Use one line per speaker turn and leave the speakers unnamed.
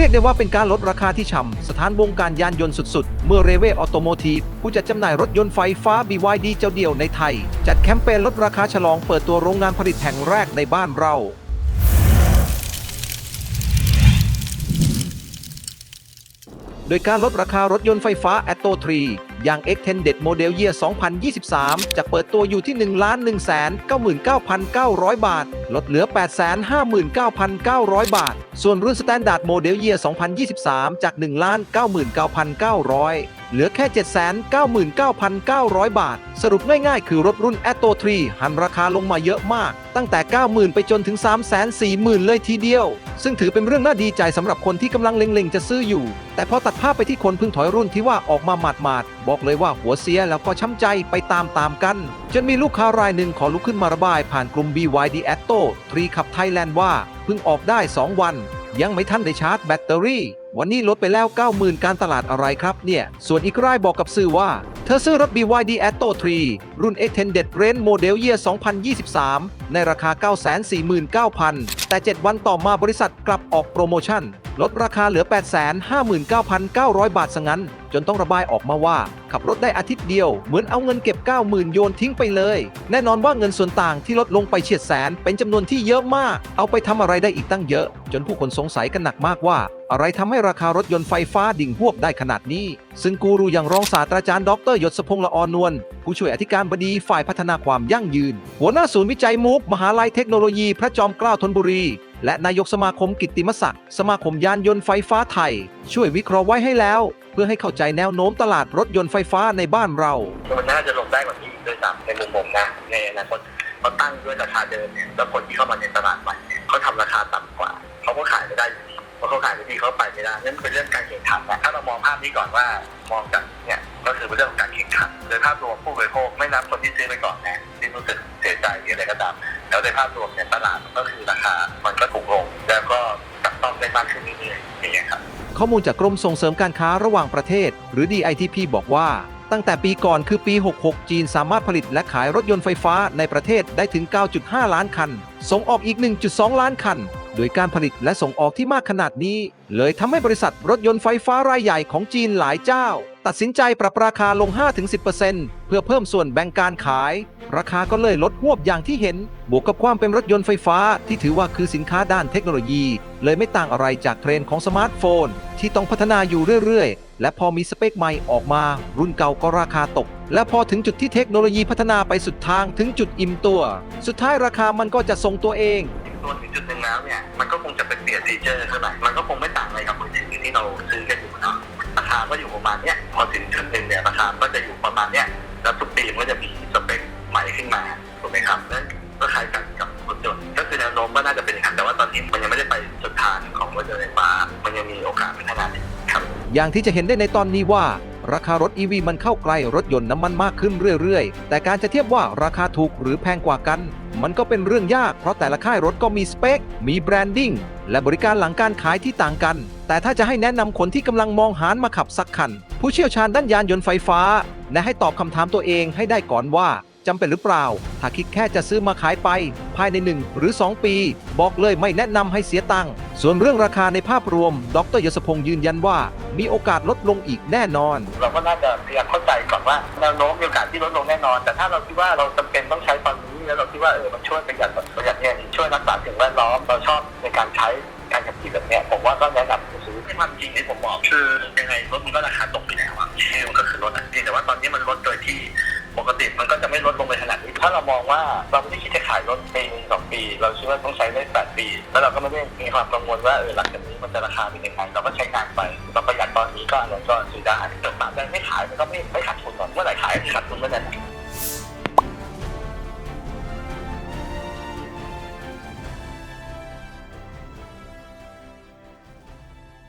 เรียกได้ว่าเป็นการลดราคาที่ฉ่ำสถานวงการยานยนต์สุดๆ เมื่อเรเวออโตโมทีฟผู้จัดจำหน่ายรถยนต์ไฟฟ้า BYD เจ้าเดียวในไทย จัดแคมเปญลดราคาฉลองเปิดตัวโรงงานผลิตแห่งแรกในบ้านเราโดยการลดราคารถยนต์ไฟฟ้าแอตโตทรี อย่าง Extended Model Year 2023 จะเปิดตัวอยู่ที่ 1 1 9 9 9 0 0 บาท ลดเหลือ 859,900 บาท ส่วนรุ่น Standard Model Year 2023 จาก 1 99,900เหลือแค่ 799,900 บาท สรุปง่ายๆ คือรถรุ่น Atto 3หันราคาลงมาเยอะมาก ตั้งแต่ 90,000 ไปจนถึง 340,000 เลยทีเดียว ซึ่งถือเป็นเรื่องน่าดีใจสำหรับคนที่กำลังเล็งๆ จะซื้ออยู่ แต่พอตัดภาพไปที่คนเพิ่งถอยรุ่นที่ว่าออกมาหมาดๆบอกเลยว่าหัวเสียแล้วก็ช้ำใจไปตามๆกัน จนมีลูกค้ารายหนึ่งขอลุกขึ้นมาระบายผ่านกลุ่ม BYD Atto 3ขับไทยแลนด์ว่าเพิ่งออกได้ 2 วัน ยังไม่ทันได้ชาร์จแบตเตอรี่ วันนี้ลดไปแล้ว 90,000 การตลาดอะไรครับเนี่ย ส่วนอีกรายบอกกับสื่อว่า เธอซื้อรถ BYD Atto 3 รุ่น Extended Range Model Year 2023 ในราคา 949,000 แต่ 7 วันต่อมาบริษัทกลับออกโปรโมชั่น ลดราคาเหลือ 859,900 บาทซะงั้น จนต้องระบายออกมาว่า ขับรถได้อาทิตย์เดียว เหมือนเอาเงินเก็บ 90,000 โยนทิ้งไปเลย แน่นอนว่าเงินส่วนต่างที่ลดลงไปเฉียดแสน เป็นจำนวนที่เยอะมาก เอาไปทำอะไรได้อีกตั้งเยอะ จนผู้คนสงสัยกันหนักมากว่า อะไรทำให้ราคารถยนต์ไฟฟ้าดิ่งหวบได้ขนาดนี้ ซึ่งกูรูอย่างรองศาสตราจารย์ดรยศพงษ์ละออนวลผู้ช่วยอธิการบดีฝ่ายพัฒนาความยั่งยืน หัวหน้าศูนย์วิจัยมูฟมหาลัยเทคโนโลยีพระจอมเกล้าธนบุรี และนายกสมาคมกิตติมศักดิ์สมาคมยานยนต์ไฟฟ้าไทย ช่วยวิเคราะห์ไว้ให้แล้ว เพื่อให้เข้าใจแนวโน้มตลาดรถยนต์ไฟฟ้าในบ้านเรา
มันน่าจะลงได้กว่านี้ด้วยซ้ำในมุมผมนะในอนาคตเขาตั้งด้วยราคาเดิมเนี่ยแล้วคนที่เข้ามาในตลาดใหม่เนี่ยเขาทำราคาต่ำกว่า เขาก็ขายไม่ได้อยู่ดีเพราะเขาขายไม่ดีเขาไปไม่ได้นั่นเป็นเรื่องการแข่ง พนี้ก่อนว่ามองจากเนี่ยก็คือเป็นเรื่องของการแข่งขันโดยภาพรวมผู้บริโภคไม่นับคนที่ซื้อไปก่อนนะที่รู้สึกเสียใจหรืออะไรก็ตามแล้วในภาพรวมเนี่ยตลาดก็คือราคา มันก็ถูกลง แล้วก็จับต้องได้มากขึ้นเรื่อยๆอย่างเงี้ยครับ
ข้อมูลจากกรมส่งเสริมการค้าระหว่างประเทศ หรือ DITP บอกว่าตั้งแต่ปีก่อนคือปี 66 จีนสามารถผลิตและขายรถยนต์ไฟฟ้าในประเทศได้ถึง 9.5 ล้านคัน ส่งออกอีก 1.2 ล้านคัน โดยการผลิตและส่งออกที่มากขนาดนี้ เลยทำให้บริษัทรถยนต์ไฟฟ้ารายใหญ่ของจีนหลายเจ้า ตัดสินใจปรับราคาลง 5-10%เพื่อเพิ่มส่วนแบ่งการขาย ราคาก็เลยลดหวบอย่างที่เห็น บวกกับความเป็นรถยนต์ไฟฟ้าที่ถือว่าคือสินค้าด้านเทคโนโลยี เลยไม่ต่างอะไรจากเทรนด์ของสมาร์ทโฟน ที่ต้องพัฒนาอยู่เรื่อยๆ และพอมีสเปคใหม่ออกมา รุ่นเก่าก็ราคาตก และพอถึงจุดที่เทคโนโลยีพัฒนาไปสุดทางถึงจุดอิ่มตัว สุดท้ายราคามันก็จะทรงตัวเอง
ตัวถึงจุดหนึ่งแล้วเนี่ยมันก็คงจะเป็นเปลี่ยนฟีเจอร์เท่าไหร่มันก็คงไม่ต่างอะไรกับมือถือที่เราซื้อกันอยู่เนาะราคาก็อยู่ประมาณเนี้ยพอถึงจุดหนึ่งเนี่ยราคาก็จะอยู่ประมาณเนี้ยแล้วทุกปีมันก็จะมีสเปคใหม่ขึ้นมาถูกไหมครับนั่นก็คล้ายกันกับรถยนต์ก็คือแนวโน้มก็น่าจะเป็นอย่างนั้นแต่ว่าตอนนี้มันยังไม่ได้ไปสุดทางของรถยนต์ไฟฟ้ามันยังมีโอกาสพัฒนาอยู่ครับ
อย่างที่จะเห็นได้ในตอนนี้ว่าราคารถ EV มันเข้าใกล้รถยนต์น้ำมันมากขึ้นเรื่อยๆ แต่การจะเทียบว่าราคาถูกหรือแพงกว่ากัน มันก็เป็นเรื่องยาก เพราะแต่ละค่ายรถก็มีสเปค มีแบรนดิ้ง และบริการหลังการขายที่ต่างกัน แต่ถ้าจะให้แนะนำคนที่กำลังมองหามาขับสักคัน ผู้เชี่ยวชาญด้านยานยนต์ไฟฟ้า แนะให้ตอบคำถามตัวเองให้ได้ก่อนว่าจำเป็นหรือเปล่า ถ้าคิดแค่จะซื้อมาขายไป ภายใน 1 หรือ 2 ปี บอกเลยไม่แนะนำให้เสียตังค์ ส่วนเรื่องราคาในภาพรวม ดรยศพงษ์ยืนยันว่า มีโอกาสลดลงอีกแน่นอน
เราก็น่าจะพยายามเข้าใจก่อนว่าแนวโน้มมีโอกาสที่ลดลงแน่นอน แต่ถ้าเราคิดว่าเราจำเป็นต้องใช้ตอน นี้เราคิดว่าเออมันช่วยประหยัดประหยัดเงินช่วยรักษาสิ่งแวดล้อมเราชอบในการใช้การขับขี่แบบเนี้ยผมว่าก็แนะนำซื้อในความจริงที่ผมบอกคือยังไงรถมันก็ราคาตกไปแล้วอะชื่มันก็คือรถอะเพียงแต่ว่าตอนนี้มันลดโดยที่ปกติมันก็จะไม่ลดลงไปขนาดนี้ ถ้าเรามองว่าเราไม่ได้คิดจะขายรถปีนึงสองปี เราคิดว่าต้องใช้ได้แปดปี แล้วเราก็ไม่ได้มีความกังวลว่าเออหลังจากนี้มันจะราคาเป็นยังไงเราก็ใช้งานไปเราประหยัดตอนนี้ก็อันนั้นก็ซื้อได้แต่ตาบใดไม่ขายมันก็ไม่ไม่ขาดทุนหรอกเมื่อไหร่ขายขาดทุนเมื่อนั้น